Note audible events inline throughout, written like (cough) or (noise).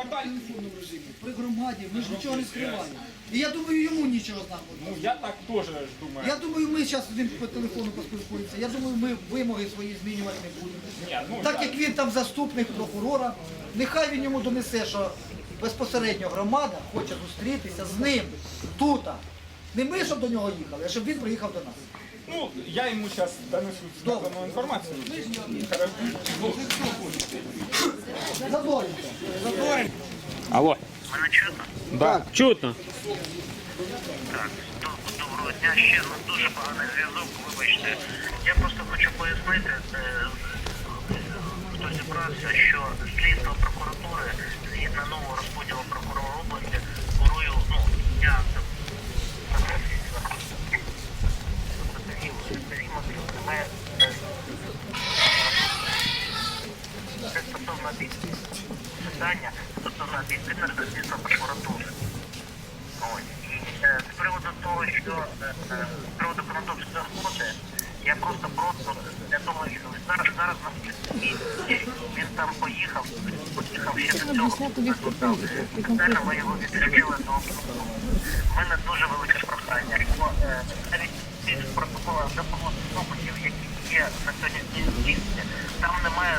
в телефонному режимі. При громаді ми ж нічого не скриваємо. І я думаю, йому нічого з. Ну я так теж думаю. Я думаю, ми зараз з ним по телефону поспілкуємося. Я думаю, ми вимоги свої змінювати не будемо. Ні, ну, Так як він там заступник прокурора, нехай він йому донесе, що безпосередньо громада хоче зустрітися з ним тут. Не ми, щоб до нього їхали, а щоб він приїхав до нас. Ну, я йому зараз донесу сказану інформацію. Хорошо. Алло. Мене чутно? Да. Чутно. Так, до- доброго дня. Ще ну, дуже поганий зв'язок, вибачте. Я просто хочу пояснити, е, хто зібрався, що слідство прокуратури згідно нового розподілу прокурора області курую, ну, я це Сергій Сергій Матвійович, ми, е, Це стосовно під- питання стосовно об'єктивності слідства прокуратури. Ось. І е, з приводу того, що е, е, з приводу Конотопської охоти, я просто просто для того, що зараз зараз на слідстві він там поїхав, поїхав ще до цього. Спеціально ми його відрядили до обшуку. У мене дуже велике прохання, що е, навіть ці протоколи допомоги допитів, які є на сьогоднішній місці, там немає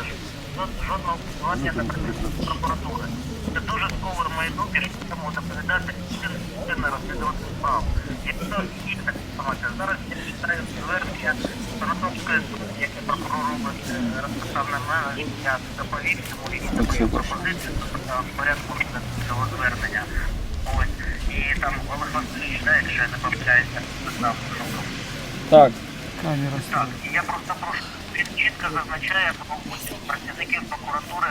жод- жодного посилання на працівників прокуратури. Це дуже сковер мої думки, що цьому доповідати і не розслідувати справу. Якщо є така інформація, зараз я читаю звернення Конотопської суду, яке прокурор області е, розписав на мене, я доповів йому і свою пропозицію в порядку цього звернення. Ось. І там Олег Васильович, да, якщо я не помиляюся, писав Шуков. Так. Так, і я просто прошу, він чітко зазначає мабуть, працівників прокуратури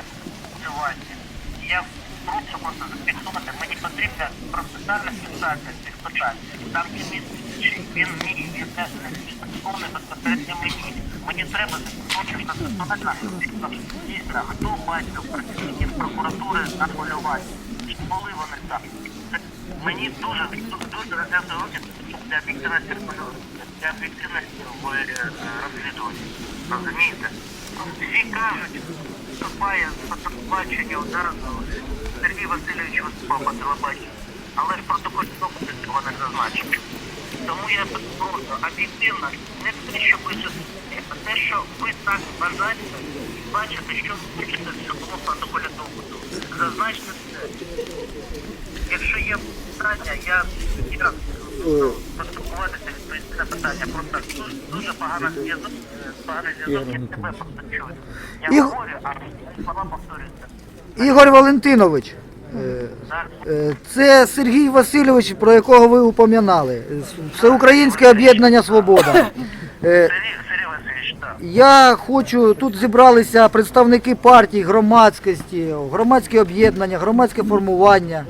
мотивації. Я прошу просто зафіксувати, мені потрібна процесуальна фіксація цих питань. Там є місце, він мій, він не стосовний безпосередньо мені. Мені треба зафіксувати процесуальна дійсно, хто бачив працівників прокуратури на полюванні. Були вони там? Мені дуже, дуже розв'язує руки для об'єктивності для об'єктивності в розслідуванні. Розумієте? Всі кажуть, по телебаченню зараз Сергій Васильович виступав по телебаченню. Але ж протокол допуску цього не зазначив. Тому я просто об'єктивно не те, що пишете, а те, що ви так бажаєте і бачите, що хочете в цьому протоколі допуску. Зазначте це. Якщо є питання, я ще раз поспілкуватися, відповісти на питання. Просто дуже, погано зв'язок, е, поганий зв'язок, я тебе просто чую. Я І- говорю, а слова повторюються. Ігор Валентинович. е, Е, Це Сергій Васильович, про якого ви упоминали. Всеукраїнське об'єднання Свобода. Е, Сергій, Сергій Васильович, так. Я хочу, тут зібралися представники партій, громадськості, громадське об'єднання, громадське формування,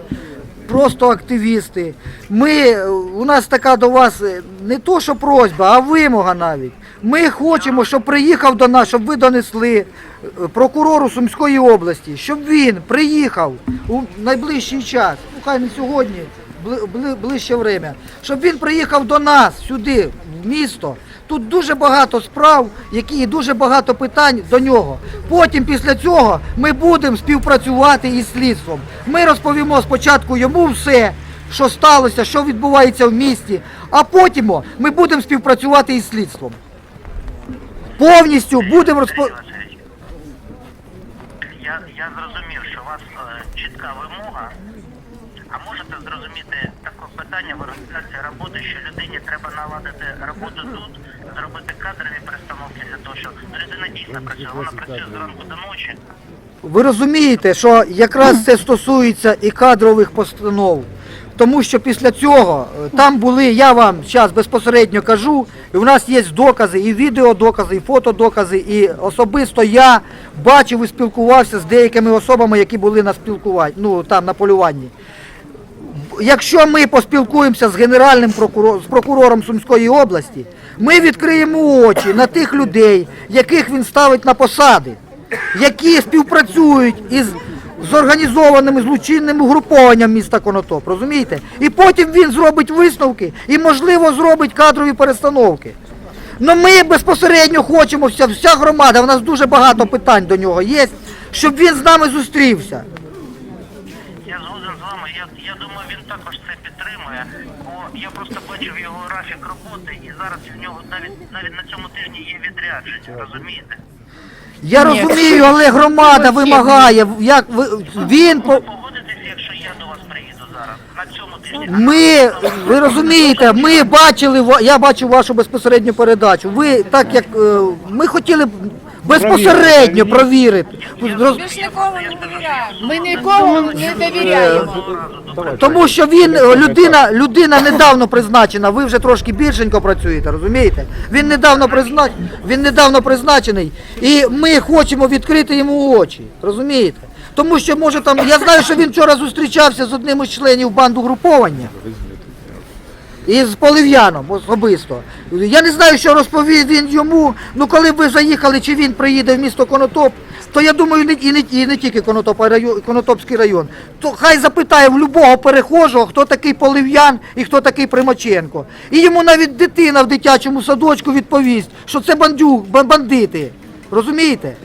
просто активісти. Ми, у нас така до вас е, не то, що просьба, а вимога навіть. Ми хочемо, щоб приїхав до нас, щоб ви донесли е, прокурору Сумської області, щоб він приїхав у найближчий час, ну хай не сьогодні, бли- бли- ближче время, щоб він приїхав до нас сюди, в місто. Тут дуже багато справ, які і дуже багато питань до нього. Потім після цього ми будемо співпрацювати із слідством. Ми розповімо спочатку йому все, що сталося, що відбувається в місті, а потім ми будемо співпрацювати із слідством. Повністю будемо розпо... Я, я зрозумів, що у вас е, чітка вимога, а можете зрозуміти таке питання в організації роботи, що людині треба наладити роботу тут, зробити кадрові перестановки для того, щоб людина дійсно працює. Вона працює зранку до ночі. Ви розумієте, що якраз це стосується і кадрових постанов. Тому що після цього е, там були, я вам зараз безпосередньо кажу, і в нас є докази, і відеодокази, і фотодокази, і особисто я бачив і спілкувався з деякими особами, які були на спілкуванні, ну там на полюванні. Якщо ми поспілкуємося з генеральним прокурором, з прокурором Сумської області, ми відкриємо очі на тих людей, яких він ставить на посади, які співпрацюють із зорганізованим злочинним угрупованням міста Конотоп, розумієте? І потім він зробить висновки і, можливо, зробить кадрові перестановки. Ну ми безпосередньо хочемо, вся, вся громада, в нас дуже багато питань до нього є, щоб він з нами зустрівся. Я згоден з вами. Я, я думаю, він також це підтримує. Бо я просто бачив його графік роботи, і зараз в нього навіть навіть на цьому тижні є відрядження, розумієте? Я розумію, але громада вимагає. Як ви він по. Ви погодитесь, якщо я до вас приїду зараз на цьому тижні? Ми, ви розумієте, ми бачили, ва- я бачив вашу безпосередню передачу. Ви так як е, ми хотіли б безпосередньо провірити. Ми ж нікому не довіряємо. Ми нікому не довіряємо. Тому що він е, людина, людина недавно призначена. Ви вже трошки більшенько працюєте, розумієте? Він недавно признач, він недавно призначений, і ми хочемо відкрити йому очі. Розумієте? Тому що може там, я знаю, що він вчора зустрічався з одним із членів банду груповання. І з Полив'яном особисто. Я не знаю, що розповів він йому. Ну коли ви заїхали, чи він приїде в місто Конотоп, то я думаю, не, і, не, і не тільки Конотоп, а район, Конотопський район, то хай запитає в любого перехожого, хто такий Полив'ян і хто такий Примаченко. І йому навіть дитина в дитячому садочку відповість, що це бандюк, бандити. Розумієте?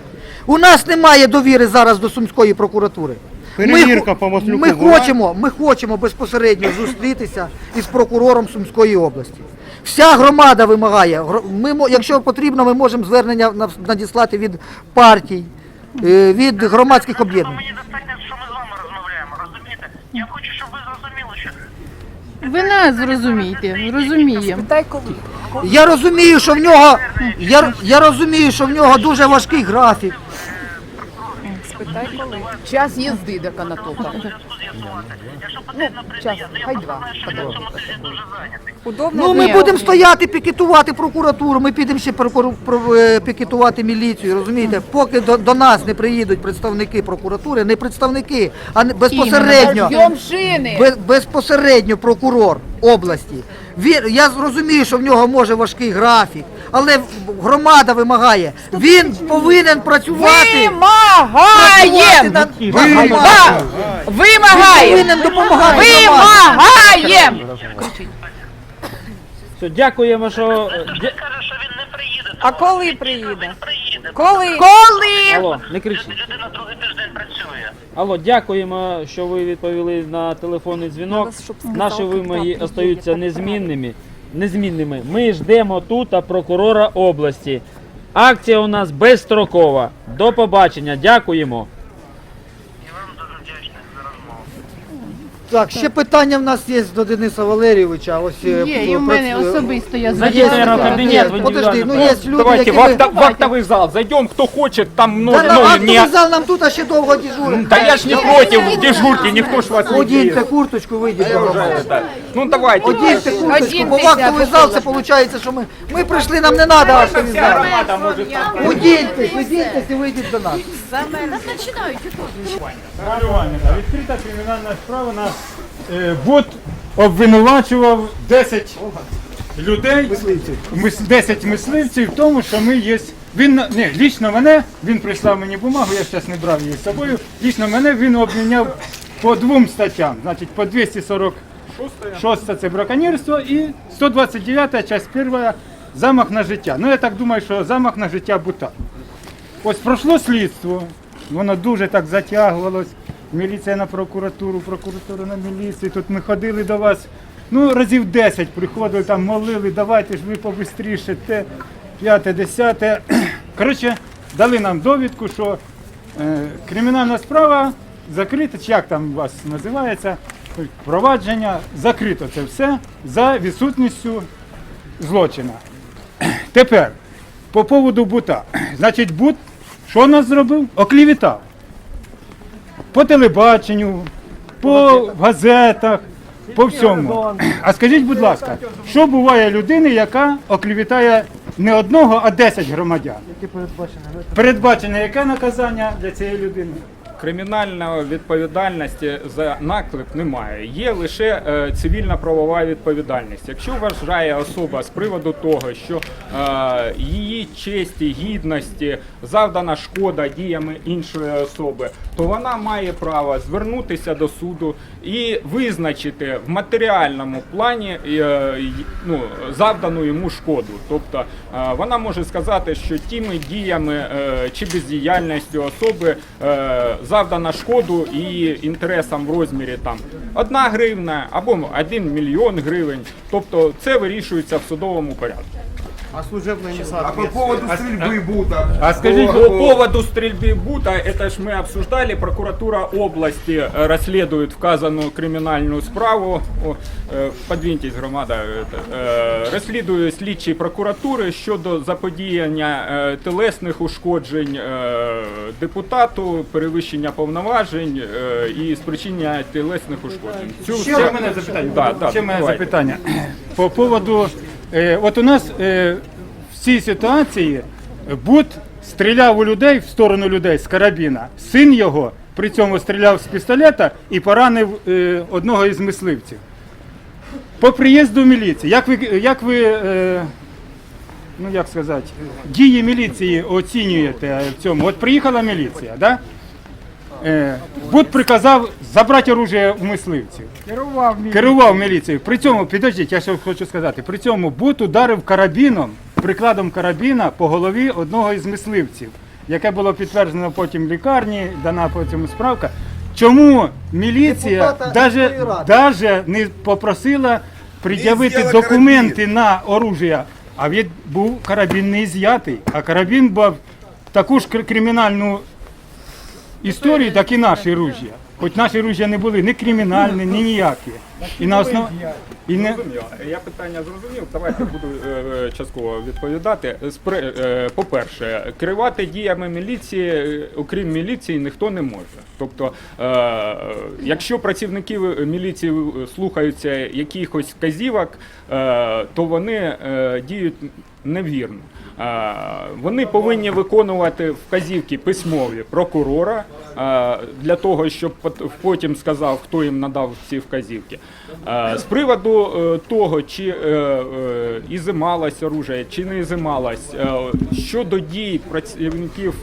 У нас немає довіри зараз до Сумської прокуратури. Перевірка ми, по Маслюку Ми була? хочемо, ми хочемо безпосередньо зустрітися із прокурором Сумської області. Вся громада вимагає. Ми, якщо потрібно, ми можемо звернення на- надіслати від партій, е, від громадських об'єднань. мені достатньо, що ми з вами розмовляємо, розумієте? Я хочу, щоб ви зрозуміли, що Ви нас зрозумієте, розуміємо. Я розумію, що в нього я, я розумію, що в нього дуже важкий графік. Час їзди до Конотопа. зв'язку. Якщо потрібно прийти, час, я, я хай два, зайнятий. Ну ми будемо стояти, пікетувати прокуратуру, ми підемо ще прокуру- про- е, пікетувати міліцію, розумієте? Поки до, до нас не приїдуть представники прокуратури, не представники, а не безпосередньо. Зйом шини. Бе- безпосередньо прокурор області. Він, я зрозумію, що в нього може важкий графік, але громада вимагає. Він повинен працювати. Вимагаєм! на- на Ва- громаду. Вимагаєм! Повинен допомагати. громаді. Все, дякуємо, що. е, дя- Каже, що він не приїде. А коли приїде? Приїде. Коли? Коли? Алло, не кричіть. Людина другий тиждень працює. Алло, дякуємо, що ви відповіли на телефонний дзвінок. Наші вимоги остаються незмінними. Незмінними. Ми ждемо тут прокурора області. Акція у нас безстрокова. До побачення. Дякуємо. І вам дуже вдячний за розмову. Так, ще питання в нас є до Дениса Валерійовича. Ось е, Є, і в мене особисто я Зайдіть, Є, наверное, в кабінет, в Подожди, ну індивідуальний. є люди, Давайте в, які... акта- в актовый зал зайдем, кто хочет, там Та много, на ну, актовий зал нам тут а ще довго дежурить. Да я ж не против дежурки, никто ж вас не Одіньте курточку, вийдіть. Ну давайте. Одіньте курточку, бо в актовий зал це виходить, що ми, ми прийшли, нам не треба актовий зал. Одіньтесь, одіньтесь і вийдіть до нас. Малювання, да. Відкрита кримінальна справа на е, бот обвинувачував 10 людей, мис- 10 мисливців в тому, що ми є. Він на- ні, лічно мене, він прислав мені бумагу, я зараз не брав її з собою. Лічно мене він обміняв по двом статтям, значить по 246 це браконьєрство і 129 часть 1 замах на життя. Ну я так думаю, що замах на життя бута. Ось пройшло слідство, воно дуже так затягувалось. Міліція на прокуратуру, прокуратура на міліцію. Тут ми ходили до вас. Ну, разів 10 приходили, там молили, давайте ж ви побистріше, те, п'яте, десяте. (clears throat) Коротше, дали нам довідку, що е, кримінальна справа закрита, чи як там у вас називається, провадження, закрито це все за відсутністю злочина. (clears throat) Тепер, по поводу бута. Значить, бут, що нас зробив? Оклівітав. По телебаченню, по газетах, по всьому. А скажіть, будь ласка, що буває людини, яка оклівітає не одного, а 10 громадян? Передбачене яке наказання для цієї людини? Кримінальної відповідальності за наклеп немає. Є лише е, цивільна правова відповідальність. Якщо вважає особа з приводу того, що е, її честі, гідності завдана шкода діями іншої особи, то вона має право звернутися до суду і визначити в матеріальному плані е, ну, завдану йому шкоду. Тобто е, вона може сказати, що тими діями е, чи бездіяльністю особи завдана шкоду і інтересам в розмірі там 1 гривна або 1 мільйон гривень. Тобто це вирішується в судовому порядку. А по поводу стрельбы Бута? А скажіть, По поводу стрельбы Бута, это ж мы обсуждали, прокуратура области э, расследует вказанную криминальную справу. О, э, подвиньтесь, громада. Это, э, розслідує слідчі прокуратури щодо заподіяння е, телесних ушкоджень е, депутату, перевищення повноважень е, і спричинення телесних ушкоджень. Цю Ще ця- в мене запитання. Да, да, Ще в мене давайте. запитання. По поводу, е, от у нас е, в цій ситуації Бут стріляв у людей в сторону людей з карабіна. Син його при цьому стріляв з пістолета і поранив е, одного із мисливців. По приїзду міліції, як ви, як ви е, ну як сказати, дії міліції оцінюєте в цьому? От приїхала міліція, да? Е, Бут приказав забрати оружие у мисливців. Керував міліцією. При цьому, підождіть, я ще хочу сказати, при цьому Бут ударив карабіном, прикладом карабіна по голові одного із мисливців, яке було підтверджено потім в лікарні, дана потім справка. Чому міліція даже не попросила пред'явити документи на оружие, а від був карабін не з'ятий, а карабін був таку ж кримінальну історію, так і наші ружья. Хоч наші ружья не були ні кримінальні, ні ніякі. І на основ... і не... Я питання зрозумів. Давайте буду е, частково відповідати. Спри- е, По-перше, керувати діями міліції, е, окрім міліції, ніхто не може. Тобто, е, якщо працівники міліції слухаються якихось вказівок, е, то вони е, діють невірно. Вони повинні виконувати вказівки письмові прокурора для того, щоб потім сказав, хто їм надав ці вказівки. З приводу е, того, чи е, е, ізималось оружие, чи не ізималось, е, щодо дій працівників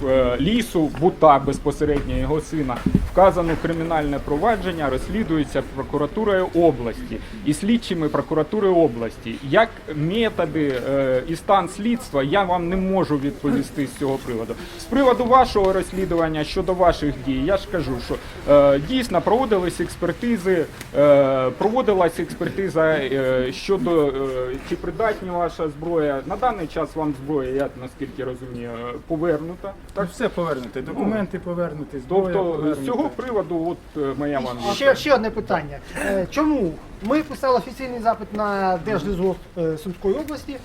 лісу, бута безпосередньо його сина, вказано кримінальне провадження, розслідується прокуратурою області і слідчими прокуратури області. Як методи і стан слідства, я вам не можу відповісти з цього приводу. З приводу вашого розслідування щодо ваших дій, я ж кажу, що е, дійсно проводились експертизи, е, проводилась експертиза е, щодо е, чи придатні ваша зброя. На даний час вам зброя, я наскільки розумію, повернута. Так все повернути, документи повернути, зброя Тобто з повернута. цього приводу, от е, моя вам Ще, ще одне питання. Е, Чому ми писали офіційний запит на Держлізгосп е, Сумської області,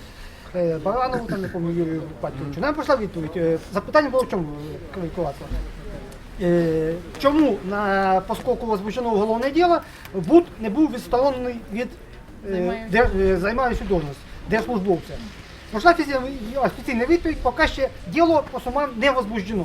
Баранову, там не пам'ятаю Юрію Батьковичу. Нам прийшла відповідь. Е, Запитання було в чому е. Е, Чому на поскольку возбуждено уголовне діло, БУД не був відсторонений від займаючої е, должність держслужбовця? Пройшла офіційна- офіційна відповідь, поки ще діло по сумам не возбуждено.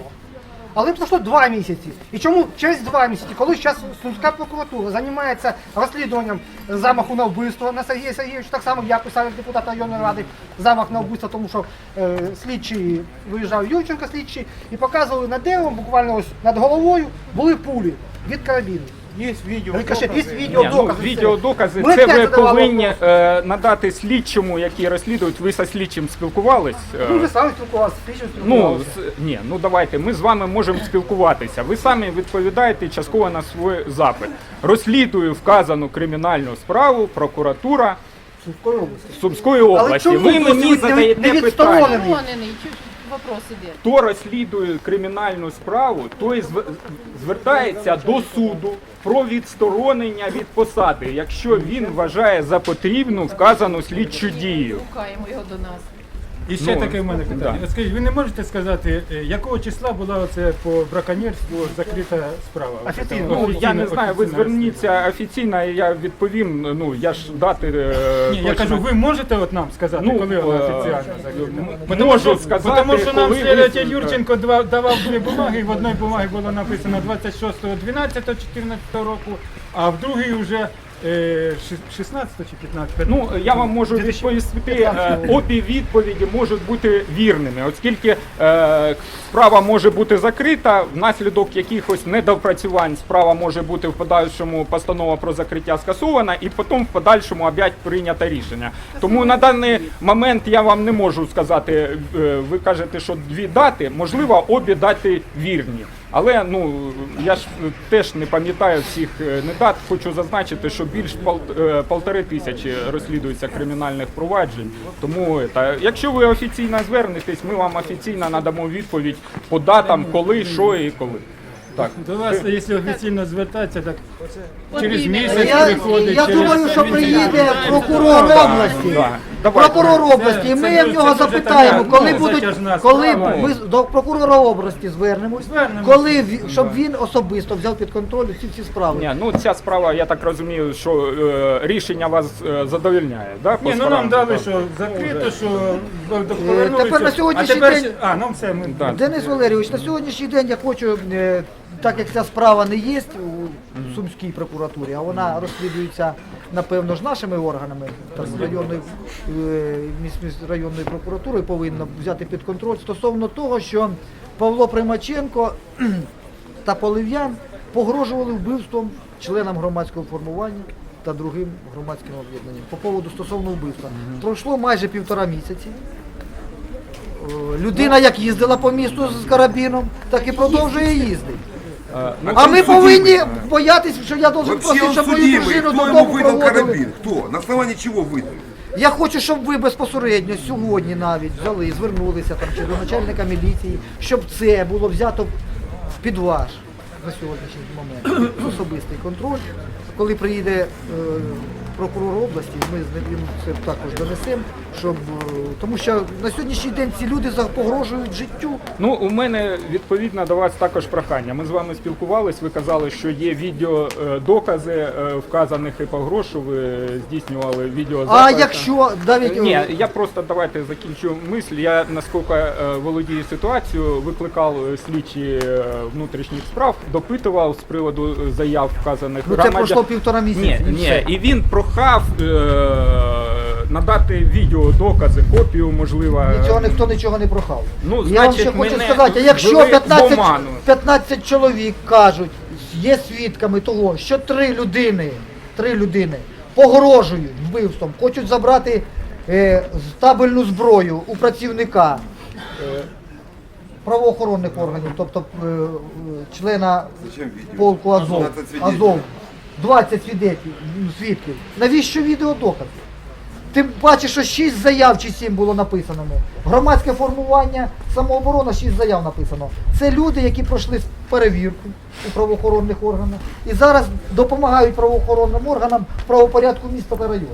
Але пройшло два місяці. І чому через два місяці, коли зараз Сумська прокуратура займається розслідуванням замаху на вбивство на Сергія Сергійовича, так само я писав як депутат районної ради замах на вбивство, тому що е, слідчий виїжджав Юрченко слідчий і показували над деревом, буквально ось над головою, були пулі від карабіну. Є відео. Рикошет, є Ні, відеодокази. ну, відеодокази, Ми це ви задавали повинні вопрос. е, надати слідчому, який розслідують. Ви зі слідчим спілкувались? Е, Ну, ви самі спілкувалися, слідчим Ну, спілкувалися. з- ні, ну давайте, ми з вами можемо спілкуватися. Ви самі відповідаєте частково на свій запит. Розслідую вказану кримінальну справу прокуратура Сумської області. Сумської Але області. чому Ви мені не- задаєте питання. Чу- Вопрос іде. Хто розслідує кримінальну справу, той зв- звертається до суду про відсторонення від посади, якщо він вважає за потрібну вказану слідчу дію. Шукаємо його до нас. І ще Ну, таке в мене питання. да. Скажіть, ви не можете сказати, е, якого числа була оце по браконьєрству закрита справа? Офіційно. Ну, я не знаю, ви зверніться офіційно, і я відповім. Ну я ж дати. е, Ні, я кажу, ви можете от нам сказати, Ну, коли вона е, офіційно закрита? можу сказати, Тому що нам коли ви- Юрченко два- давав дві бумаги, в одній бумагі було написано 26.12.14 року, а в другій вже е, ши- 16 чи 15? Ну, я вам можу відповісти, е, обі відповіді можуть бути вірними, оскільки е, справа може бути закрита, внаслідок якихось недопрацювань справа може бути в подальшому постанова про закриття скасована, і потім в подальшому опять прийнято рішення. Тому на даний момент я вам не можу сказати, е, ви кажете, що дві дати, можливо, обі дати вірні. Але ну я ж е, теж не пам'ятаю всіх е, не дат. Хочу зазначити, що більш пол, е, полтори тисячі розслідується кримінальних проваджень. Тому та, якщо ви офіційно звернетесь, ми вам офіційно надамо відповідь по датам, коли, що і коли. Так. До вас, якщо офіційно звертатися, так через місяць Я, приходить. я через думаю, що приїде прокурор області. да. Давайте. Прокурор області, і ми це в нього запитаємо, така, коли ну, будуть, затяжна коли справа. ми до прокурора області звернемось, Звернемось. коли ві- щоб він особисто взяв під контроль всі ці справи. Ні, ну ця справа, я так розумію, що е, рішення вас е, да? по Ні, ну справам? нам дали, Так. що закрито, що повернулися. Е, тепер на сьогоднішній а тепер, день- А, ну все, ми... Да. Денис Валерійович, на сьогоднішній день я хочу, е, так як ця справа не є у Сумській прокуратурі, а вона розслідується, напевно, ж нашими органами, там, районної, е, районної прокуратури повинна взяти під контроль стосовно того, що Павло Примаченко (clears throat) та Полив'ян погрожували вбивством членам громадського формування та другим громадським об'єднанням по поводу стосовно вбивства. Пройшло майже півтора місяці. Е, Людина як їздила по місту з карабіном, так і продовжує їздити. Е, ну, А ми повинні боятися, що я должен Вообще просити, он щоб мою судимый. дружину Кто ему додому выдал проводили. карабин? Кто? На основании чего выдал? Я хочу, щоб ви безпосередньо сьогодні навіть взяли, звернулися там чи до начальника міліції, щоб це було взято під ваш на сьогоднішній момент (clears throat) особистий контроль. Коли приїде е, прокурор області, ми з ним це також донесемо, щоб е, тому що на сьогоднішній день ці люди погрожують життю. Ну, у мене відповідно до вас також прохання. Ми з вами спілкувались. Ви казали, що є відео е, докази е, вказаних і погрошу. Ви здійснювали відеозапис. А якщо навіть Ні, я просто давайте закінчу мисль. Я наскільки володію ситуацією, викликав слідчі внутрішніх справ, допитував з приводу заяв вказаних ну, це пройшло півтора місяця. Ні, ні, і він прохав е, надати відеодокази, копію, можливо. Нічого ніхто нічого не прохав. Ну, я вам значить, ще хочу мене сказати, а якщо ввели в 15, оману. 15 чоловік кажуть, є свідками того, що три людини, три людини погрожують вбивством, хочуть забрати е, табельну зброю у працівника е, правоохоронних органів, тобто е, е, члена полку Азов, Азов, 20 свідків, свідків. Навіщо відеодоказ? Ти бачиш, що 6 заяв чи 7 було написано. Громадське формування, самооборона, 6 заяв написано. Це люди, які пройшли перевірку у правоохоронних органах і зараз допомагають правоохоронним органам правопорядку міста та району.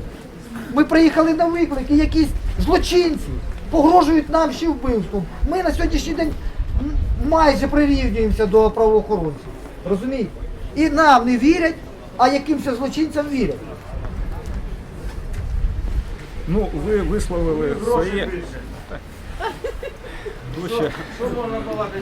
Ми приїхали на виклик, і якісь злочинці погрожують нам ще вбивством. Ми на сьогоднішній день майже прирівнюємося до правоохоронців. Розумієте? І нам не вірять, а якимось злочинцям вірять. Ну, ви висловили своє. Дуже...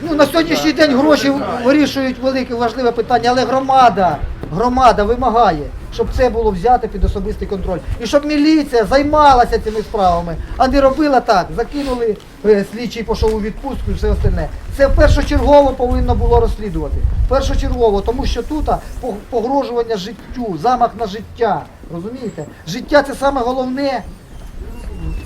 Ну, на сьогоднішній день гроші вирішують велике важливе питання, але громада, громада вимагає, щоб це було взято під особистий контроль. І щоб міліція займалася цими справами, а не робила так, закинули е, слідчий пішов у відпустку і все остальне. Це першочергово повинно було розслідувати. Першочергово, тому що тут пог- погрожування життю, замах на життя. Розумієте? Життя це саме головне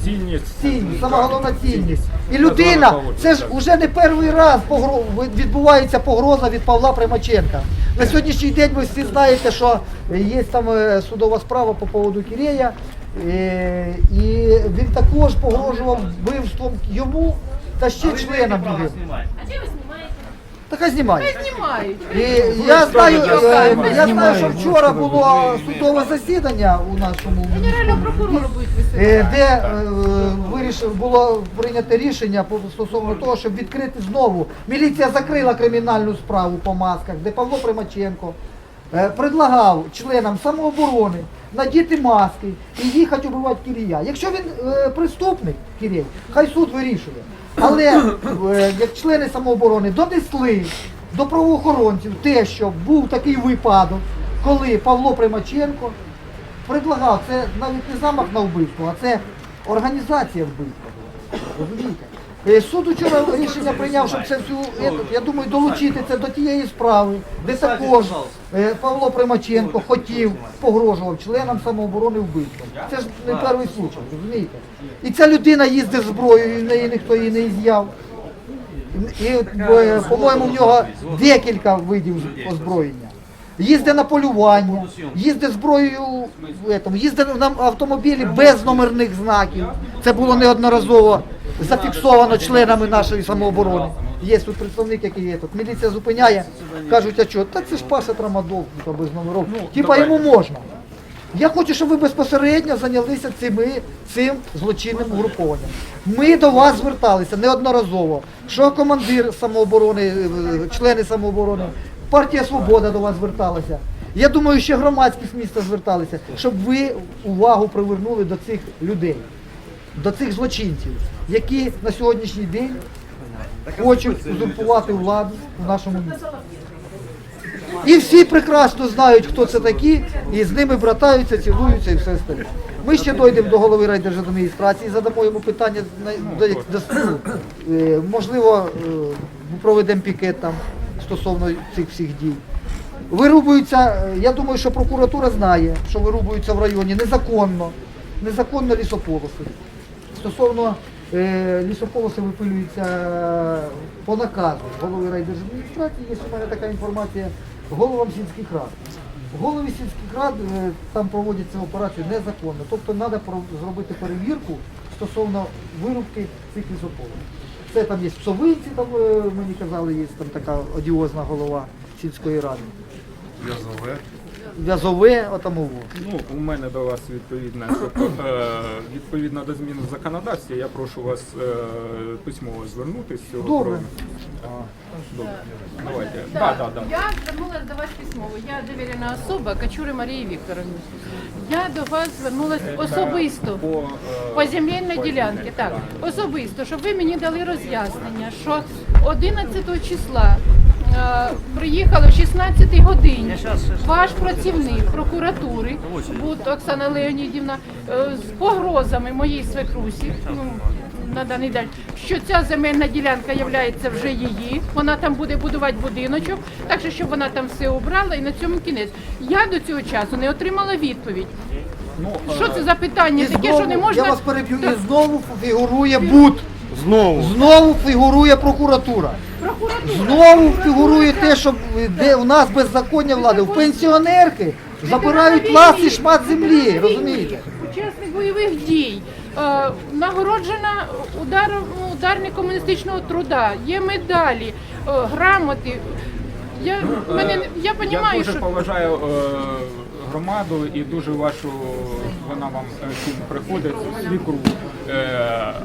Цінність. цінність, сама головна цінність. І людина, це ж вже не перший раз погро- відбувається погроза від Павла Примаченка. На сьогоднішній день ви всі знаєте, що є там е, судова справа по поводу Кирея, е, і він також погрожував вбивством йому та ще членам другим. Та хай знімає. Знімають. І я знаю, е, я знаю, що вчора було судове засідання у нашому Генерального прокурора будуть Е, де е, вирішив було прийнято рішення по- стосовно того, щоб відкрити знову. Міліція закрила кримінальну справу по масках, де Павло Примаченко предлагав членам самооборони надіти маски і їхати убивати Кирія. Якщо він е, преступник, Кирій, хай суд вирішує. Але е, як члени самооборони донесли до правоохоронців те, що був такий випадок, коли Павло Примаченко предлагав, це навіть не замах на вбивство, а це організація вбивства. Розумієте? Е, Суд вчора рішення прийняв, щоб це всю, я думаю, долучити це до тієї справи, де також е, Павло Примаченко хотів, погрожував членам самооборони вбивством. Це ж не перший случай, розумієте? І ця людина їздить з зброєю, і в неї ніхто її не із'яв. І, е, по-моєму, в нього декілька видів озброєння. Їздить на полювання, їздить зброєю, їздить на автомобілі без номерних знаків. Це було неодноразово зафіксовано членами нашої самооборони. Є тут представник, який є тут. Міліція зупиняє, кажуть, а що? Та це ж Паша Трамадов, типа, без номерів. Типа йому можна. Я хочу, щоб ви безпосередньо зайнялися цими, цим злочинним угрупованням. Ми до вас зверталися неодноразово, що командир самооборони, е, члени самооборони, партія Свобода до вас зверталася. Я думаю, ще громадськість міста зверталися, щоб ви увагу привернули до цих людей, до цих злочинців, які на сьогоднішній день хочуть узурпувати владу в нашому місті. І всі прекрасно знають, хто це такі, і з ними братаються, цілуються і все остальне. Ми ще дійдемо до голови райдержадміністрації, задамо йому питання на- до, до. Е, Можливо, е, проведемо пікет там стосовно цих всіх дій. Вирубуються, е, я думаю, що прокуратура знає, що вирубуються в районі незаконно, незаконно лісополоси. Стосовно е, лісополоси випилюються по наказу голови райдержадміністрації, є у мене така інформація, головам сільських рад. Голови сільських рад е, там проводяться операції незаконно. Тобто треба зробити перевірку стосовно вирубки цих лісополосів. Це там є псовинці, там е, мені казали, є там така одіозна голова сільської ради. В'язове, отамово. Ну, у мене до вас відповідна, тобто, е, відповідно до змін в законодавстві, я прошу вас е, письмово звернутися Добре. добре. Давайте. Да, да, да. Я звернулася до вас письмово. Я довірена особа Качури Марії Вікторовні. Я до вас звернулася особисто. По, е, По земельній ділянці, так. Особисто, щоб ви мені дали роз'яснення, що 11 числа е, приїхали в 16 годині ваш працівник прокуратури, Бут Оксана Леонідівна, е, з погрозами моїй свекрусі, ну, на даний день, що ця земельна ділянка є вже її, вона там буде будувати будиночок, так що щоб вона там все обрала і на цьому кінець. Я до цього часу не отримала відповідь. Ну, е, Що це за питання І таке, знову, що не можна. Я вас переб'ю, і знову фігурує БУД. Знову. Знову фігурує прокуратура. Знову фігурує те, що де у нас беззаконня влади. У пенсіонерки забирають власний шмат землі, розумієте? Учасник бойових дій, е, нагороджена ударом, ударник комуністичного труда, є медалі, е, грамоти. Я, мене, я Я розумію, дуже що поважаю е, громаду і дуже вашу, вона вам е, всім приходить, свікру. Е,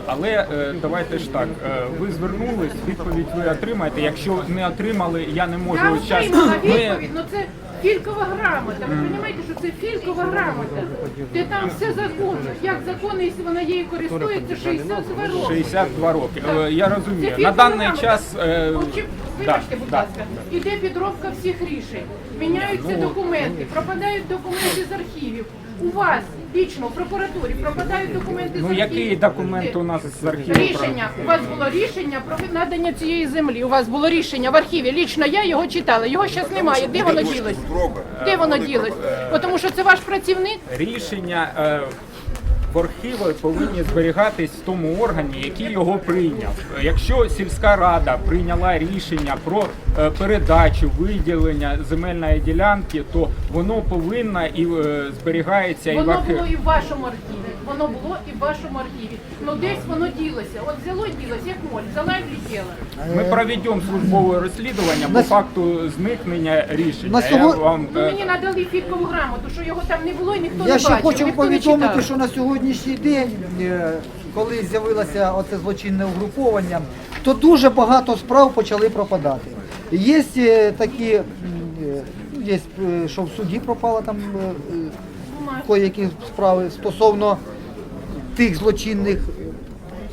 але е, давайте ж так, е, ви звернулись, відповідь ви отримаєте. Якщо не отримали, я не можу я зараз. отримала Ми, відповідь, ну це фількова грамота. Ви розумієте, що це фількова грамота, де там все законно. Як законно, якщо вона її користується 62 роки. 62 роки. Е, Я розумію. На даний грамота. час е, да, Вибачте, будь да. ласка, іде підробка всіх рішень, міняються документи, пропадають документи з архівів. У вас вічно в прокуратурі пропадають документи з Ну який документ у нас з архіву? Рішення. У вас було рішення про надання цієї землі. У вас було рішення в архіві. Лічно я його читала. Його зараз немає. Де воно ділось? Де воно ділось? Тому що це ваш працівник. Рішення е, в повинні зберігатись в тому органі, який його прийняв. Якщо сільська рада прийняла рішення про е, передачу виділення земельної ділянки, то воно повинно і е, зберігається і в Воно було і в вашому архіві. Воно було і в вашому архіві. Ну десь воно ділося. От взяло і ділося, як моль, взяла і влетіла. Ми проведемо службове розслідування по факту зникнення рішення. На Я вам, Ну е, мені надали фількову грамоту, що його там не було і ніхто Я не бачив. хочу ніхто не повідомити, що на сьогоднішній день, е, коли з'явилося оце злочинне угруповання, то дуже багато справ почали пропадати. Є е, такі, е, є, що в суді пропало там кое-які справи стосовно тих злочинних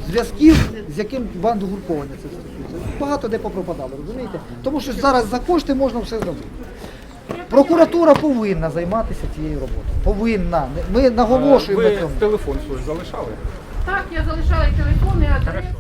зв'язків, з яким банд угруповання це стосується. Багато де попропадало, розумієте? Тому що зараз за кошти можна все зробити. Прокуратура повинна займатися цією роботою. Повинна. Ми наголошуємо ви на цьому. телефон свій залишали? Так, я залишала і телефон, і адресу. Хорошо.